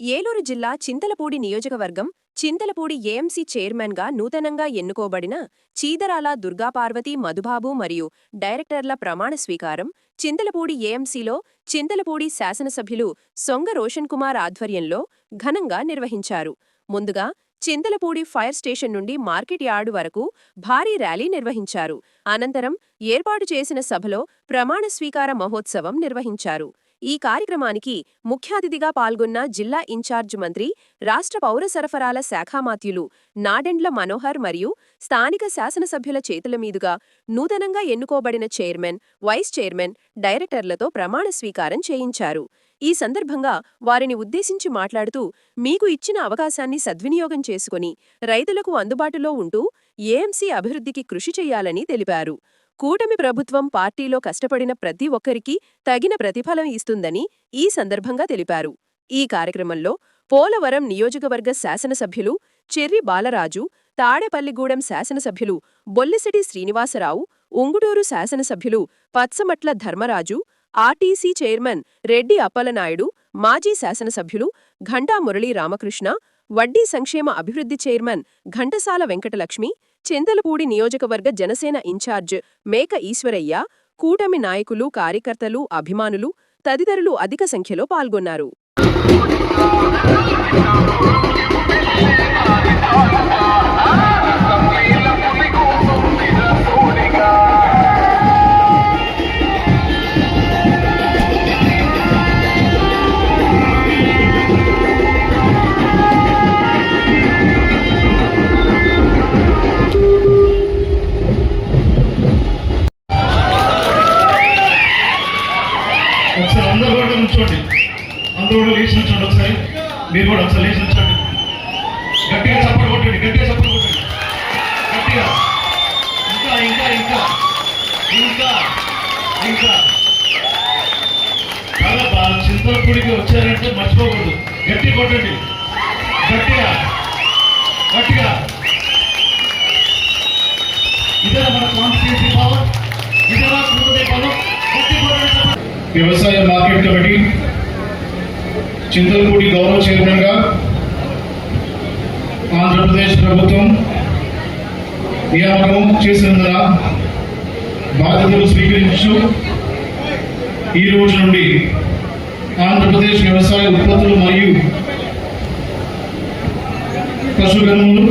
ఏలూరు జిల్లా చింతలపూడి నియోజకవర్గం చింతలపూడి ఏఎంసీ చైర్మన్గా నూతనంగా ఎన్నుకోబడిన చీదరాల దుర్గాపార్వతి మధుబాబు మరియు డైరెక్టర్ల ప్రమాణ స్వీకారం చింతలపూడి ఏఎంసీలో చింతలపూడి శాసనసభ్యులు సొంగ రోషన్ కుమార్ ఆధ్వర్యంలో ఘనంగా నిర్వహించారు. ముందుగా చింతలపూడి ఫైర్ స్టేషన్ నుండి మార్కెట్ యార్డు వరకు భారీ ర్యాలీ నిర్వహించారు. అనంతరం ఏర్పాటు చేసిన సభలో ప్రమాణ స్వీకార మహోత్సవం నిర్వహించారు. ఈ కార్యక్రమానికి ముఖ్యాతిథిగా పాల్గొన్న జిల్లా ఇన్ఛార్జ్ మంత్రి రాష్ట్ర పౌర సరఫరాల శాఖామాత్యులు నాడెండ్ల మనోహర్ మరియు స్థానిక శాసనసభ్యుల చేతుల మీదుగా నూతనంగా ఎన్నుకోబడిన చైర్మన్ వైస్ చైర్మన్ డైరెక్టర్లతో ప్రమాణ స్వీకారం చేయించారు. ఈ సందర్భంగా వారిని ఉద్దేశించి మాట్లాడుతూ మీకు ఇచ్చిన అవకాశాన్ని సద్వినియోగం చేసుకుని రైతులకు అందుబాటులో ఉంటూ ఏఎంసీ అభివృద్ధికి కృషి చేయాలని తెలిపారు. కూటమి ప్రభుత్వం పార్టీలో కష్టపడిన ప్రతి ఒక్కరికి తగిన ప్రతిఫలం ఇస్తుందని ఈ సందర్భంగా తెలిపారు. ఈ కార్యక్రమంలో పోలవరం నియోజకవర్గ శాసనసభ్యులు చెర్రి బాలరాజు తాడేపల్లిగూడెం శాసనసభ్యులు బొల్లిసిటి శ్రీనివాసరావు ఉంగుటూరు శాసనసభ్యులు పత్సమట్ల ధర్మరాజు ఆర్టీసీ చైర్మన్ రెడ్డి అప్పలనాయుడు మాజీ శాసనసభ్యులు ఘంటా మురళీ రామకృష్ణ వడ్డీ సంక్షేమ అభివృద్ధి చైర్మన్ ఘంటసాల వెంకటలక్ష్మి చెందలపూడి నియోజకవర్గ జనసేన ఇన్ఛార్జ్ మేక ఈశ్వరయ్య కూటమి నాయకులు కార్యకర్తలు అభిమానులు తదితరులు అధిక సంఖ్యలో పాల్గొన్నారు. అందరూ కూడా అందరూ కూడా లేచి నుంచోండి ఒకసారి. మీరు కూడా ఒకసారి లేచి నుంచోండి. గట్టిగా చప్పట్లు కొట్టండి గట్టిగా చప్పట్లు కొట్టండి. గట్టిగా. ఇంకా ఇంకా ఇంకా. ఇంకా ఇంకా. చాలా బాగా చింతలపూడికి వచ్చారంటే మర్చిపోకూడదు. గట్టి కొట్టండి. గట్టిగా. గట్టిగా. వ్యవసాయ మార్కెట్ కమిటీ చింతలపూడి గౌరవ చైర్మన్గా ఆంధ్రప్రదేశ్ ప్రభుత్వం నియామకం చేసినందున బాధ్యతలు స్వీకరించు. ఈ రోజు నుండి ఆంధ్రప్రదేశ్ వ్యవసాయ ఉత్పత్తులు మరియు పశుగణములు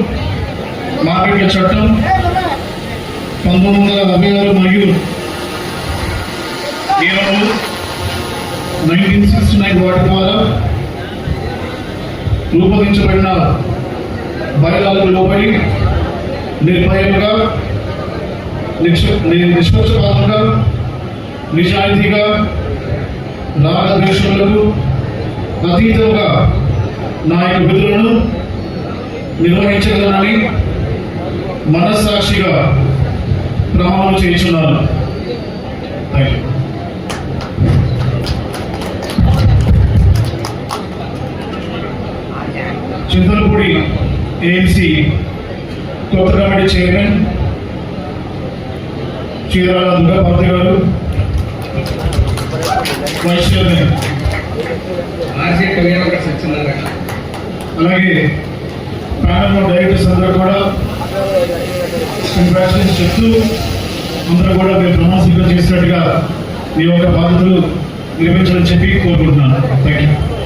మార్కెట్ల చట్టం పంతొమ్మిది వందల డెబ్బై ఆరు మరియు నియమములు నైన్టీన్ సిక్స్టీ నైన్ వాటి ద్వారా రూపొందించబడిన బయలాలకు లోబడి నిర్భయంగా నిక్ష- నిష్పక్షపాతంగా నిజాయితీగా రాగద్వేషములకు అతీతంగా నా యొక్క విధులను నిర్వహించగలనని మనస్సాక్షిగా ప్రమాణం చేస్తున్నాను థ్యాంక్ యూ చింతలపూడి ఏఎంసీ కొత్త కమిటీ చైర్మన్ చీరాల దుర్గాపార్తి గారు వైస్ చైర్మన్ ఆర్సీఎట్ వీరవెంకట సత్యనారాయణ. అలాగే ప్యానల్ డైరెక్టర్స్ అందరూ కూడా కంగ్రాచులేషన్ చెప్తూ అందరూ కూడా మీరు ప్రమాణ స్వీకారం చేసినట్టుగా మీ యొక్క బాధ్యతలు నిర్వహించాలని చెప్పి కోరుకుంటున్నాను. Thank you